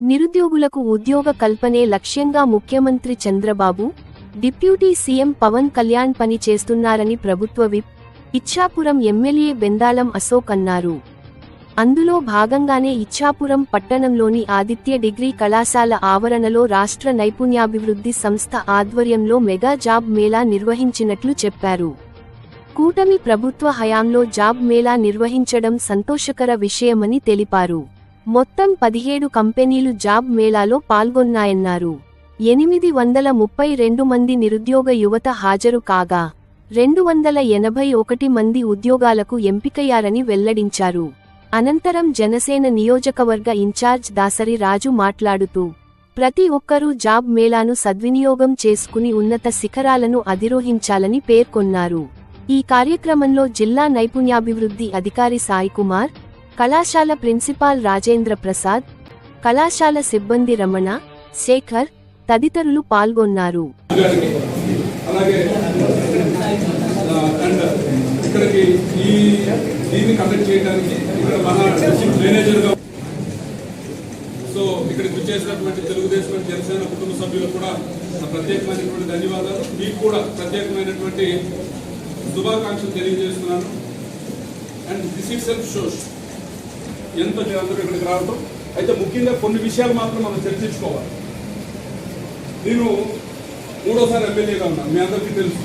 నిరుద్యోగులకు ఉద్యోగ కల్పనే లక్ష్యంగా ముఖ్యమంత్రి చంద్రబాబు డిప్యూటీ సీఎం పవన్ కళ్యాణ్ పని చేస్తున్నారని ప్రభుత్వ విప్ ఇచ్చాపురం ఎమ్మెల్యే బెందాలం అశోక్ అన్నారు. అందులో భాగంగానే ఇచ్చాపురం పట్టణంలోని ఆదిత్య డిగ్రీ కళాశాల ఆవరణలో రాష్ట్ర నైపుణ్యాభివృద్ధి సంస్థ ఆధ్వర్యంలో మెగా జాబ్ మేళా నిర్వహించినట్లు చెప్పారు. కూటమి ప్రభుత్వ హయాంలో జాబ్ మేళా నిర్వహించడం సంతోషకర విషయమని తెలిపారు. మొత్తం పదిహేడు కంపెనీలు జాబ్ మేళాలో పాల్గొన్నాయన్నారు. ఎనిమిది వందల ముప్పై రెండు మంది నిరుద్యోగ యువత హాజరు కాగా రెండు వందల ఎనభై ఒకటి మంది ఉద్యోగాలకు ఎంపికయ్యారని వెల్లడించారు. అనంతరం జనసేన నియోజకవర్గ ఇన్ఛార్జ్ దాసరి రాజు మాట్లాడుతూ ప్రతి ఒక్కరూ జాబ్ మేళాను సద్వినియోగం చేసుకుని ఉన్నత శిఖరాలను అధిరోహించాలని పేర్కొన్నారు. ఈ కార్యక్రమంలో జిల్లా నైపుణ్యాభివృద్ధి అధికారి సాయికుమార్ కళాశాల ప్రిన్సిపాల్ రాజేంద్ర ప్రసాద్ కళాశాల సిబ్బంది రమణ శేఖర్ తదితరులు పాల్గొన్నారు. గారికి ఇక్కడికి ఈ దీన్ని కండక్ట్ చేయడానికి ఇక్కడ మన డిస్ట్రిక్ట్ మేనేజర్గా సో ఇక్కడికి వచ్చేసినటువంటి తెలుగుదేశం జనసేన కుటుంబ సభ్యులకు కూడా ప్రత్యేకమైనటువంటి ధన్యవాదాలు. మీకు కూడా ప్రత్యేకమైనటువంటి శుభాకాంక్షలు తెలియజేస్తున్నాను. And this itself shows ఎంత మీరందరూ ఇక్కడికి రావటం? అయితే ముఖ్యంగా కొన్ని విషయాలు మాత్రం మనం చర్చించుకోవాలి. నేను మూడోసారి ఎమ్మెల్యేగా ఉన్నాను మీ అందరికీ తెలుసు.